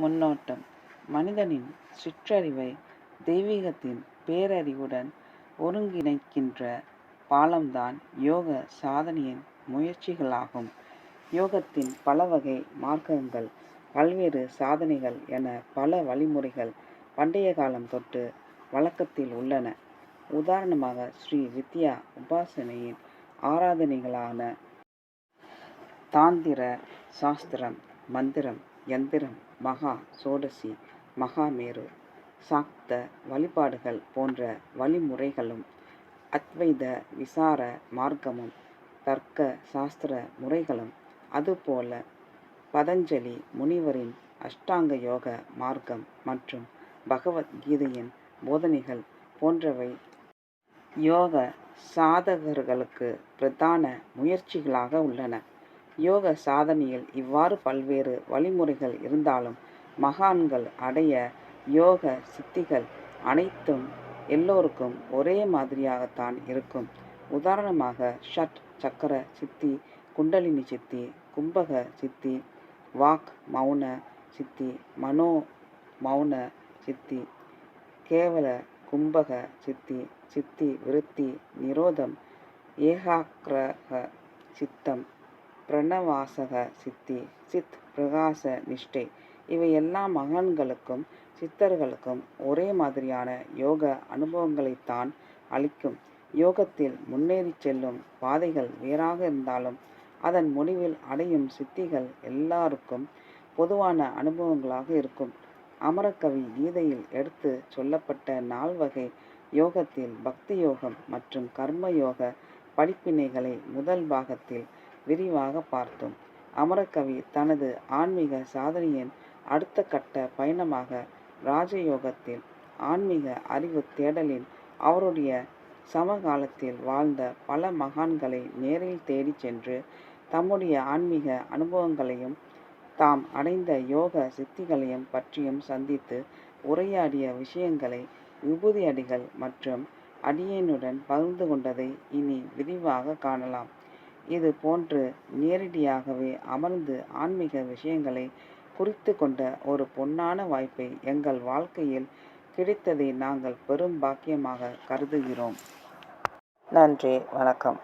முன்னோட்டம் மனிதனின் சிற்றறிவை தெய்வீகத்தின் பேரறிவுடன் ஒருங்கிணைக்கின்ற பாலம்தான் யோக சாதனையின் முயற்சிகளாகும். யோகத்தின் பல வகை மார்க்கங்கள் பல்வேறு சாதனைகள் என பல வழிமுறைகள் பண்டைய காலம் தொட்டு வழக்கத்தில் உள்ளன. உதாரணமாக ஸ்ரீ வித்யா உபாசனையின் ஆராதனைகளான தாந்திர சாஸ்திரம் மந்திரம் யந்திரம் மகா சோடசி மகாமேரு சாக்த வழிபாடுகள் போன்ற வழிமுறைகளும் அத்வைத விசார மார்க்கமும் தர்க்க சாஸ்திர முறைகளும் அதுபோல பதஞ்சலி முனிவரின் அஷ்டாங்க யோக மார்க்கம் மற்றும் பகவத் கீதையின் போதனைகள் போன்றவை யோக சாதகர்களுக்கு பிரதான முயற்சிகளாக உள்ளன. யோக சாதனையில் இவ்வாறு பல்வேறு வழிமுறைகள் இருந்தாலும் மகான்கள் அடைய யோக சித்திகள் அனைத்தும் எல்லோருக்கும் ஒரே மாதிரியாகத்தான் இருக்கும். உதாரணமாக ஷட் சக்கர சித்தி குண்டலினி சித்தி கும்பக சித்தி வாக் மௌன சித்தி மனோ மௌன சித்தி கேவல கும்பக சித்தி சித்தி விருத்தி நிரோதம் ஏகாக்கிரக சித்தம் பிரணவாசக சித்தி சித் பிரகாச நிஷ்டை இவை எல்லா மகான்களுக்கும் சித்தர்களுக்கும் ஒரே மாதிரியான யோக அனுபவங்களைத்தான் அளிக்கும். யோகத்தில் முன்னேறிச் செல்லும் பாதைகள் வேறாக இருந்தாலும் அதன் முடிவில் அடையும் சித்திகள் எல்லாருக்கும் பொதுவான அனுபவங்களாக இருக்கும். அமரகவி கீதையில் எடுத்து சொல்லப்பட்ட நால்வகை யோகத்தில் பக்தி யோகம் மற்றும் கர்ம யோக படிப்பினைகளை முதல் பாகத்தில் விரிவாக பார்த்தோம். அமரகவி தனது ஆன்மீக சாதனையின் அடுத்த கட்ட பயணமாக ராஜயோகத்தில் ஆன்மீக அறிவு தேடலில் அவருடைய சமகாலத்தில் வாழ்ந்த பல மகான்களை நேரில் தேடிச் சென்று தம்முடைய ஆன்மீக அனுபவங்களையும் தாம் அடைந்த யோக சித்திகளையும் பற்றியும் சந்தித்து உரையாடிய விஷயங்களை விபூதி அடிகள் மற்றும் அடியேனுடன் பகிர்ந்து கொண்டதை இனி விரிவாக காணலாம். இது போன்று நேரடியாகவே அமர்ந்து ஆன்மீக விஷயங்களை குறித்து கொண்ட ஒரு பொன்னான வாய்ப்பை எங்கள் வாழ்க்கையில் கிடைத்ததை நாங்கள் பெரும் பாக்கியமாக கருதுகிறோம். நன்றி வணக்கம்.